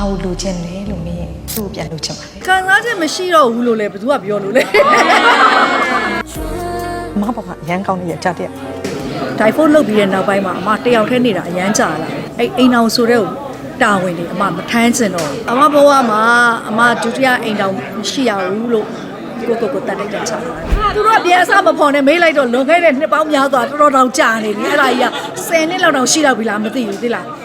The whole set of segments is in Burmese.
ဘာလို့လိုချင်လဲလို့မေးရင်သူ့ကိုပြန်လိုချင်ပါတယ်ခံစားချက်မရှိတော့ဘူးလို့လေဘယ်သူကပြောလို့လဲအမဘာမှရမ်းကောင်းနေရကြတဲ့ဒိုင်ဖုန်းလုတ်ပြီးတဲ့နောက်ပိုင်းမှာအမတယောက်တည်းနေတာအရန်ကြာလာအဲ့အိမ်အောင်ဆိုတဲ့တာဝန်တွေအမမထမ်းချင်တော့ဘူးအမဘဝမှာအမဒုတိယအိမ်တောင်မရှိရဘူးလို့ကိုကိုကိုတတ်လိုက်တဲ့ချာလာသူတို့ကပြန်အစမဖော်နဲ့မေးလိုက်တော့လွန်ခဲ့တဲ့နှစ်ပေါင်းများစွာတော်တော်တောင်ကြာနေပြီအဲ့ဒါကြီးက10နှစ်လောက်တောင်ရှိတော့ပြီလားမသိဘူးသိလား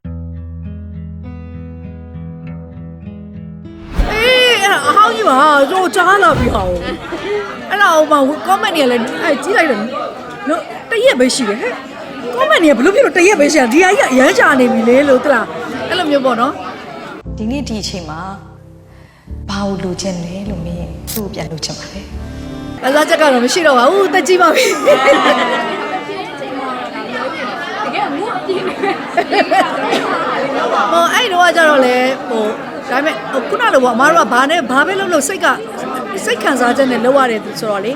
အဲ့ဒါအဟောင်းကြီးပါတို့ကြားလာပြီဟောအဲ့ဒါဟိုမှာ comment တွေကလည်းအဲ့ကြီးလိုက်တယ်နော်တရက်ပဲရှိတယ်ဟဲ့ comment တွေကဘလို့ဖြစ်လို့တရက်ပဲရှိတာဒီအကြီးကအရမ်းကြာနေပြီလေလို့သိလားအဲ့လိုမျိုးပေါ့နော်ဒီနေ့ဒီအချိန်မှာဘာလို့လိုချင်လဲလို့မေးရင်သူ့ကိုပြန်လိုချင်ပါတယ်အစားချက်ကတော့မရှိတော့ပါဘူးတက်ကြည့်ပါပြီတကယ်ငုတ်ပြင်းနေဟိုအဲ့တော့ကကြတော့လေဟို ဒါပေမဲ့ဟိုခုနလိုပေါ့အမားတို့ကဘာနဲ့ဘာပဲလုပ်လို့စိတ်ကစိတ်ခံစားချက်နဲ့လုပ်ရတယ်ဆိုတော့လေဥ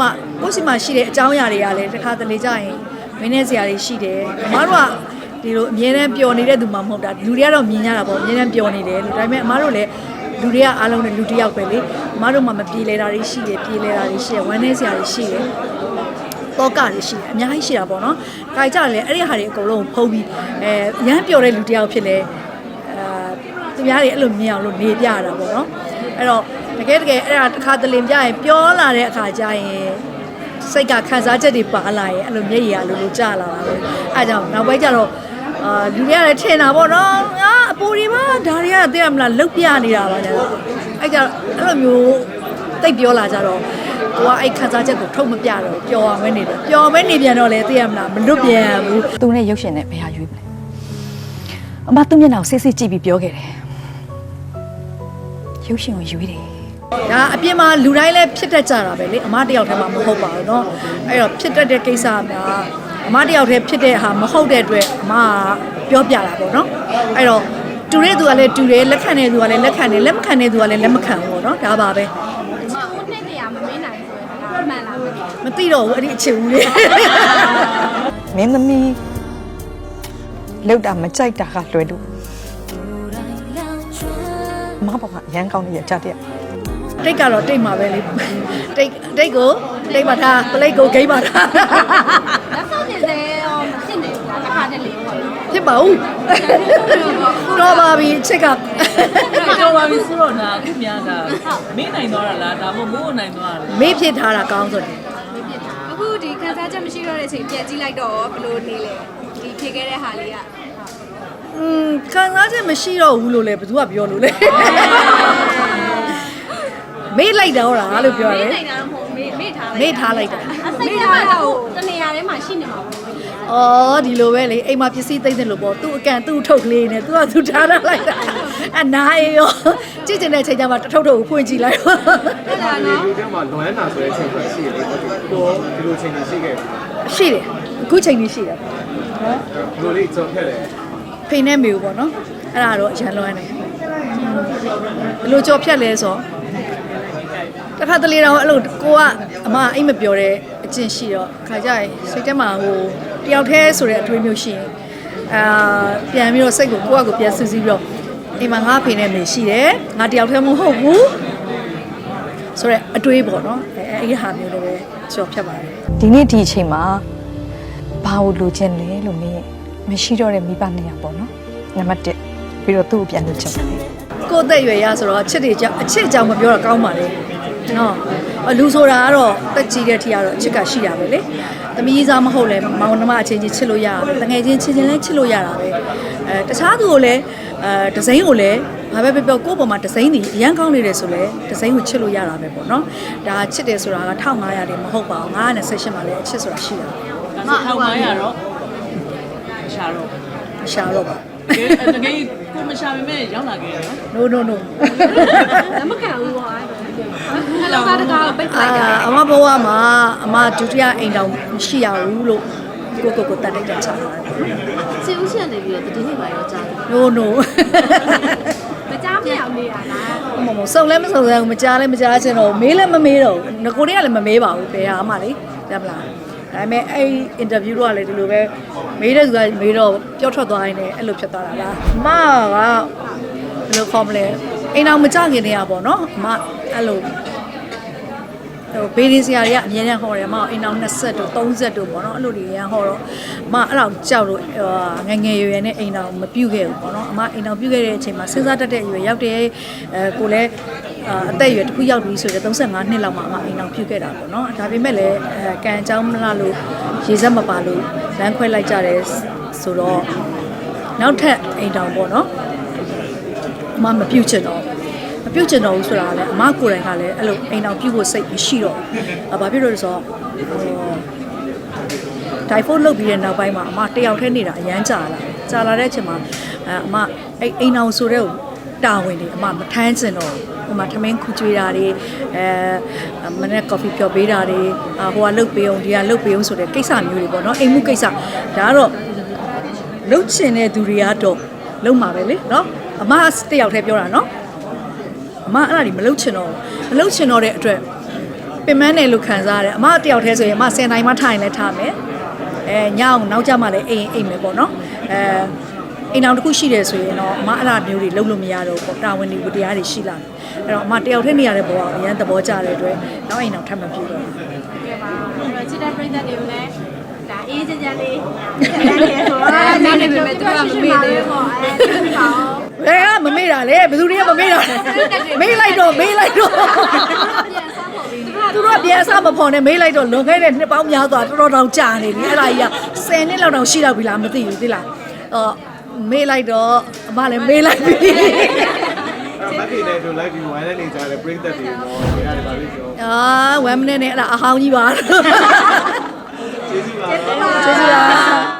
မကိုယ့်စီမှာရှိတဲ့အကြောင်းအရာတွေကလည်းတစ်ခါတလေကြာရင်မင်းနဲ့ဆရာတွေရှိတယ်အမားတို့ကဒီလိုအမြဲတမ်းပျော်နေတဲ့သူမှမဟုတ်တာလူတွေကတော့မြင်ကြတာပေါ့အမြဲတမ်းပျော်နေတယ်လို့ဒါပေမဲ့အမားတို့လည်းလူတွေကအားလုံးနဲ့လူတစ်ယောက်ပဲလေအမားတို့မှမပြေလဲတာတွေရှိတယ်ပြေလဲတာတွေရှိတယ်ဝမ်းနေဆရာတွေရှိတယ်တော့ကတွေရှိတယ်အများကြီးရှိတာပေါ့နော်။ဒါကြတယ်လေအဲ့ဒီဟာတွေအကုန်လုံးဖုံးပြီးအဲရမ်းပျော်တဲ့လူတစ်ယောက်ဖြစ်လဲအဲ သူများတွေအဲ့လိုမြင်အောင်လို့နေပြရတာပေါ့နော်။အဲ့တော့တကယ်တကယ်အဲ့ဒါတစ်ခါတလင်ပြရင်ပြောလာတဲ့အခါကျရင်စိတ်ကခံစားချက်တွေပါလာရင်အဲ့လိုမျက်ရည်အလိုလိုကျလာတာပဲ။အဲ့ဒါကြောင့်နောက်ပိုင်းကျတော့အာလူတွေကလည်းထင်တာပေါ့နော်။အာအပူတွေပါဒါတွေကသိရမလားလုတ်ပြနေတာပါလေ။အဲ့ကြတော့အဲ့လိုမျိုးတိတ်ပြောလာကြတော့ကိုကအဲ့ခန်းစားချက်ကိုထုတ်မပြတော့ပျော်အောင်ပဲနေတယ်ပျော်မဲနေပြန်တော့လေသိရမလားမလွတ်ပြန်ဘူးသူနဲ့ရုပ်ရှင်နဲ့ဘယ်ဟာရွေးမလဲအမသူ့မျက်နှာကိုစစ်စစ်ကြည့်ပြီးပြောခဲ့တယ် ရုပ်ရှင်ကိုရွေးတယ် ဒါအပြင်မှာလူတိုင်းလည်းဖြစ်တတ်ကြတာပဲလေအမတယောက်တည်းမှမဟုတ်ပါဘူးเนาะအဲ့တော့ဖြစ်တတ်တဲ့ကိစ္စကအမတယောက်တည်းဖြစ်တဲ့ဟာမဟုတ်တဲ့အတွက်အမကပြောပြတာပေါ့เนาะအဲ့တော့တူတဲ့သူကလည်းတူတယ်လက်ခံတဲ့သူကလည်းလက်ခံတယ်လက်မခံတဲ့သူကလည်းလက်မခံဘူးပေါ့เนาะဒါပါပဲ မဦးနှစ်တရာမမင်းနိုင်ဆိုရင်ဒါမှန်လားမသိဘူး မသိတော့ဘူးအဲ့ဒီအချင်းဦးလေး မင်းသမီးလောက်တာမကြိုက်တာကလွယ်လို့ အမဘာမှရမ်းကောင်းနေရကြတဲ့တိတ်ကတော့တိတ်မှာပဲလေတိတ်တိတ်ကိုတိတ်မှာထားပလိတ်ကိုဂိမ်းမှာထားလက်ဆောင်နေစေရောမဖြစ်နေဘူးလားတစ်ခါတည်းလေးပေါ့နော်ဖြစ်ပါဦးတော့ပါပြီချစ်ကကြောက်ပါပြီဆိုတော့နာအခုများတာမင်းနိုင်သွားတာလားဒါမှမဟုတ်မိုးနိုင်သွားတာလားမေးဖြစ်ထားတာကောင်းဆိုတယ်အခုဒီခန်းစားချက်မရှိတော့တဲ့အချိန်ပြက်ကြည့်လိုက်တော့ဘယ်လိုနေလဲဒီဖြေခဲ့တဲ့ဟာလေးက อืมခံစားချက်မရှိတော့ဘူးလို့လေဘယ်သူကပြောလို့လဲမေးလိုက်တော့လားလို့ပြောတယ်မင်းနိုင်တာမဟုတ်မေးမေးထားလိုက်မေးထားလိုက်တာအစိတ်ထားတာကိုတနေရာထဲမှာရှိနေမှာပေါ့အော်ဒီလိုပဲလေအိမ်မှာပစ္စည်းသိမ့်တယ်လို့ပေါ့သူ့အကန်သူ့ထုတ်ကလေးနဲ့သူကသူထားလိုက်တာအနားရောကြည့်ကျင်တဲ့အချိန်ကျမှတထုတ်ထုတ်ကိုဖွင့်ကြည့်လိုက်ပါဟုတ်လားနော်ဒီထဲမှာလွမ်းတာဆိုတဲ့အချိန်ဆိုတာရှိတယ်လေတော့ဒီလိုချိန်ကြီးရှိခဲ့ရှိတယ်အခုချိန်ကြီးရှိတယ်ဒီလိုလေးကြော်ဖြတ်တယ် ဖိနေမေကိုပေါ့နော်အဲ့ဒါတော့အရန်လွမ်းတယ်ဘယ်လိုကြော်ဖြတ်လဲဆိုတော့တစ်ခါတလေတော့အဲ့လိုကိုကအမအိမ်မပြောတဲ့အကျင့်ရှိတော့ခါကြရင်စိတ်ထဲမှာဟိုတယောက်တည်းဆိုတဲ့အတွေးမျိုးရှိရင်အာပြန်ပြီးတော့စိတ်ကိုကိုကကိုပြန်စူးစီးပြီးတော့အိမ်မှာငါဖေနဲ့မေရှိတယ်ငါတယောက်တည်းမဟုတ်ဘူးဆိုတော့အတွေးပေါ့နော်အဲအဲ့ဒီဟာမျိုးလည်းပဲကြော်ဖြတ်ပါတယ်ဒီနေ့ဒီအချိန်မှာဘာလို့လိုချင်လဲလို့မေးရင် မရှိတော့တဲ့မိဘနှစ်ယောက်ပေါ့နော်နံပါတ်1ပြီးတော့သူ့ကိုပြန်လိုချင်တယ်ကိုယ့်အသက်အရွယ်ရဆိုတော့အချစ်တွေကြောင့်အချစ်အကြောင်းမပြောတော့ကောင်းပါလေနော်အလူဆိုတာကတော့တက်ကြီးတဲ့ထီကတော့အချစ်ကရှိတာပဲလေသမီးစားမဟုတ်လဲမောင်နှမအချင်းချင်းချစ်လို့ရတာပဲတငယ်ချင်းချင်းချင်းလည်းချစ်လို့ရတာပဲအဲတခြားသူကိုလည်းအဲဒီဇိုင်းကိုလည်းဘာပဲပြောပြောကိုယ့်ပေါ်မှာဒီဇိုင်းတွေအရန်ကောင်းနေတယ်ဆိုလဲဒီဇိုင်းကိုချစ်လို့ရတာပဲပေါ့နော်ဒါချစ်တယ်ဆိုတာက1500တယ်မဟုတ်ပါဘူး928မှာလည်းအချစ်ဆိုတာရှိတာဒါဆို1500တော့ ရှာတော့မရှာတော့ပါကဲတကယ်ကိုမရှာပေမဲ့ရောက်လာခဲ့ရနော် no no no လက်မခံဘူးပေါ့အဲ့ဒါလောကတကာကိုပိတ်ပလိုက်တာအာအမဘဝမှာအမဒုတိယအိမ်တောင်မရှိရဘူးလို့ကိုကိုကိုတတ်လိုက်တာချာတာစီဦးရှင်နေပြီးတော့တတိယပါရောကြားတယ် no no မကြားမရအောင်နေတာလားမမစုံလဲမစုံစမ်းဘူးမကြားလဲမကြားချင်တော့ဘူးမေးလဲမမေးတော့ဘူးငကိုတွေကလည်းမမေးပါဘူးဘယ်ဟာမှလေတမလား ဒါပေမဲ့အဲ့ interview တော့ကလည်းဒီလိုပဲမေးတဲ့သူကမေးတော့ပြောထွက်သွားရင်လည်းအဲ့လိုဖြစ်သွားတာလားအမကယ်လိုခေါ်မလဲအိမ်အောင်မကြခင်တည်းอ่ะပေါ့နော်အမအဲ့လိုဟိုဘေးရင်းစရာတွေကအများကြီးဟောတယ်အမအိမ်အောင်20တို့30တို့ပေါ့နော်အဲ့လိုတွေရန်ဟောတော့အမအဲ့လောက်ကြောက်လို့ဟိုငယ်ငယ်ရွယ်ရွယ်နဲ့အိမ်အောင်မပြုတ်ခဲ့ဘူးပေါ့နော်အမအိမ်အောင်ပြုတ်ခဲ့တဲ့အချိန်မှာစဉ်းစားတတ်တဲ့အရွယ်ရောက်တယ်အဲကိုလည်း အာအသက်အရွယ်တစ်ခုရောက်ပြီဆိုတော့35နှစ်လောက်မှအမအိမ်အောင်ပြုတ်ခဲ့တာပေါ့နော်ဒါပေမဲ့လည်းအဲကံအကြောင်းမလားလို့ရေစက်မပါလို့လမ်းခွဲလိုက်ကြတယ်ဆိုတော့နောက်ထပ်အိမ်တောင်ပေါ့နော်အမမပြုတ်ချင်တော့ဘူးမပြုတ်ကျင်တော့ဘူးဆိုတာကလည်းအမကိုယ်တိုင်ကလည်းအဲ့လိုအိမ်တော်ပြုတ်ဖို့စိတ်မရှိတော့ဘူး။ဘာဖြစ်လို့လဲဆိုတော့ဟိုဒိုင်ဖို့လုပ်ပြီးတဲ့နောက်ပိုင်းမှာအမတယောက်တည်းနေတာအရန်ကြာလာ။ကြာလာတဲ့အချိန်မှာအဲအမအဲ့အိမ်တော်ဆိုတဲ့ တာဝန်တွေအမမထမ်းကျင်တော့ဘူး။ဟိုမှာထမင်းခူကျွေးတာတွေအဲမနေ့ကော်ဖီဖြော်ပေးတာတွေအာဟိုကလုတ်ပေးအောင်ဒီကလုတ်ပေးအောင်ဆိုတဲ့ကိစ္စမျိုးတွေပေါ့နော်အိမ်မှုကိစ္စဒါကတော့လုတ်ချင်တဲ့သူတွေကတော့လုံမှာပဲလေနော်အမတယောက်တည်းပြောတာနော်အမအဲ့ဒါကြီးမလုပ်ချင်တော့ဘူးမလုပ်ချင်တော့တဲ့အတွက်ပင်မနဲ့လို့ခံစားရတယ်အမတယောက်တည်းဆိုရင်အမ10နိုင်မှထားရင်လည်းထားမယ်အဲညအောင်နောက်ကြမှလည်းအိမ်အိမ်မယ်ပေါ့နော်အဲ အိမ်အောင်တစ်ခုရှိတယ်ဆိုရင်တော့အမအဲ့ဒါမျိုးတွေလုပ်လို့မရတော့ဘူးပေါ့တာဝန်တွေဝတရားတွေရှိလာတယ်အဲ့တော့အမတယောက်တည်းနေရတဲ့ဘဝအရင်သဘောကျတဲ့အတွက်နောက်အိမ်အောင်ထပ်မပြုတော့ဘူးကဲပါအဲ့တော့ချစ်တဲ့ပရိသတ်တွေကိုလည်းဒါအေးကြကြလေးရတယ်ဆိုတော့နားနေပေမဲ့သူကမမေ့သေးဘူးပေါ့အဲသူကရောဘယ်ကမမေ့တာလဲဘယ်သူတွေကမမေ့တာလဲမေ့လိုက်တော့မေ့လိုက်တော့ပြန်စားဖို့ပြီးသူကသူတို့ကပြန်အစမဖော်နဲ့မေးလိုက်တော့လွန်ခဲ့တဲ့နှစ်ပေါင်းများစွာတော်တော်တောင်ကြာနေပြီအဲ့ဒါကြီးက10နှစ်လောက်တောင်ရှိတော့ပြီလားမသိဘူးသိလားအော် မေးလိုက်တော့အမလည်းမေးလိုက်ပြီမတ်တီနဲ့တို့လိုက်ပြီးဝိုင်းနေကြတဲ့ပရိသတ်တွေတော့ဒီရတယ်ပါလိမ့်ပြောအာ1 minute နဲ့အဲ့ဒါအဟောင်းကြီးပါကျေးဇူးပါကျေးဇူးပါ